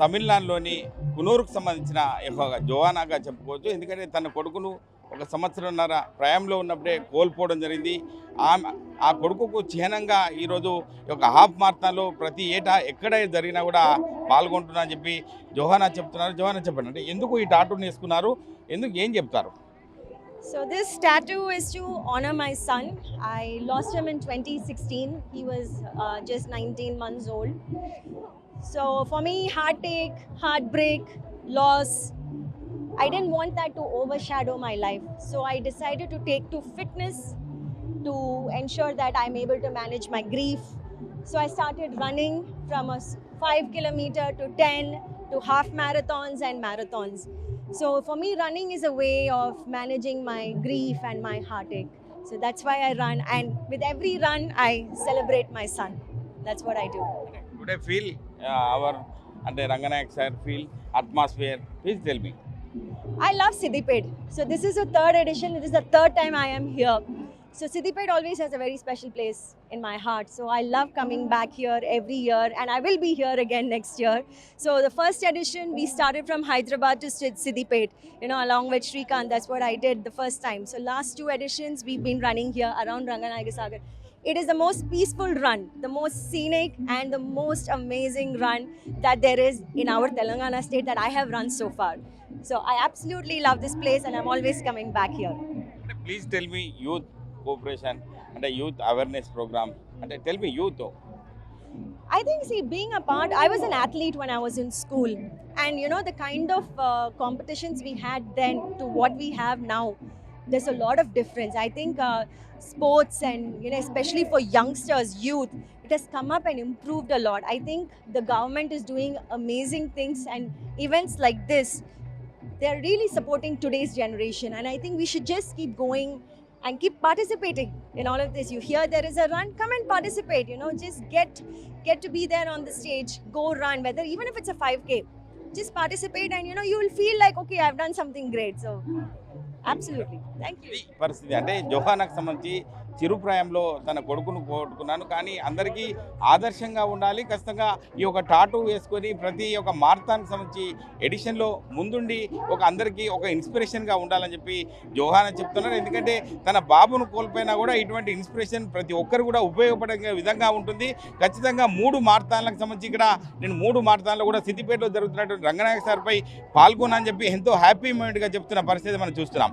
తమిళనాడులోని కునూరుకు సంబంధించిన ఒక జోవానాగా చెప్పుకోవచ్చు ఎందుకంటే తన కొడుకును ఒక సంవత్సరంన్నర ప్రయాణంలో ఉన్నప్పుడే కోల్పోవడం జరిగింది ఆమె ఆ కొడుకుకు చిహ్నంగా ఈరోజు యొక్క హాఫ్ మార్తాలో ప్రతి ఏటా ఎక్కడ జరిగినా కూడా పాల్గొంటున్నా అని చెప్పి జోహానా చెప్తున్నారు జోహానా చెప్పండి అంటే ఎందుకు ఈ టాటూని వేసుకున్నారు ఎందుకు ఏం చెప్తారు So this tattoo is to honor my son. I lost him in 2016. He was uh, just 19 months old. So for me, heartache, heartbreak, loss, I didn't want that to overshadow my life. So I decided to take to fitness to ensure that I'm able to manage my grief. So I started running from a five kilometer to 10 to half marathons and marathons. So for me, running is a way of managing my grief and my heartache. So that's why I run. And with every run, I celebrate my son. That's what I do. Today uh, our and the Ranganayak sir field atmosphere. Please tell me. I love Siddipet. So this is the third edition. It is the third time I am here. So Siddipet always has a very special place in my heart. So I love coming back here every year and I will be here again next year. So the first edition, we started from Hyderabad to Siddipet, you know, along with Srikanth. That's what I did the first time. So last two editions, we've been running here around Ranganagasagar. It is the most peaceful run, the most scenic and the most amazing run that there is in our Telangana state that I have run so far. So I absolutely love this place and I'm always coming back here. Please tell me youth cooperation and a youth awareness program and tell me youth I think, see, being a part, I was an athlete when I was in school. And, you know, the kind of uh, competitions we had then to what we have now, there's a lot of difference. I think uh, sports and, you know, especially for youngsters, youth, it has come up and improved a lot. I think the government is doing amazing things and events like this, they're really supporting today's generation. And I think we should just keep going and keep participating in all of this you hear there is a run come and participate you know just get get to be there on the stage go run whether even if it's a 5k just participate and you know you will feel like okay i've done something great so absolutely thank you ఇది పరిస్థితి అంటే జోహానాకు సంబంధించి చిరుప్రాయంలో తన కొడుకును కోట్టుకున్నాను కానీ అందరికీ ఆదర్శంగా ఉండాలి. ఖచ్చితంగా ఈ యొక్క టాటూ వేసుకొని ప్రతి ఒక్క మార్తానికి సంబంధించి ఎడిషన్లో ముందుండి ఒక అందరికీ ఒక ఇన్స్పిరేషన్గా ఉండాలని చెప్పి జోహానా చెప్తున్నారు. ఎందుకంటే తన బాబును కోల్పోయినా కూడా ఇటువంటి ఇన్స్పిరేషన్ ప్రతి ఒక్కరు కూడా ఉపయోగపడే విధంగా ఉంటుంది. ఖచ్చితంగా మూడు మార్తాలకు సంబంధించి ఇక్కడ నేను మూడు మార్తాల్లో కూడా సిద్దిపేటలో జరుగుతున్నటువంటి రంగనాయక సార్పై పాల్గొనని చెప్పి ఎంతో హ్యాపీ మూమెంట్గా చెప్తున్న పరిస్థితి మనం చూస్తున్నాం.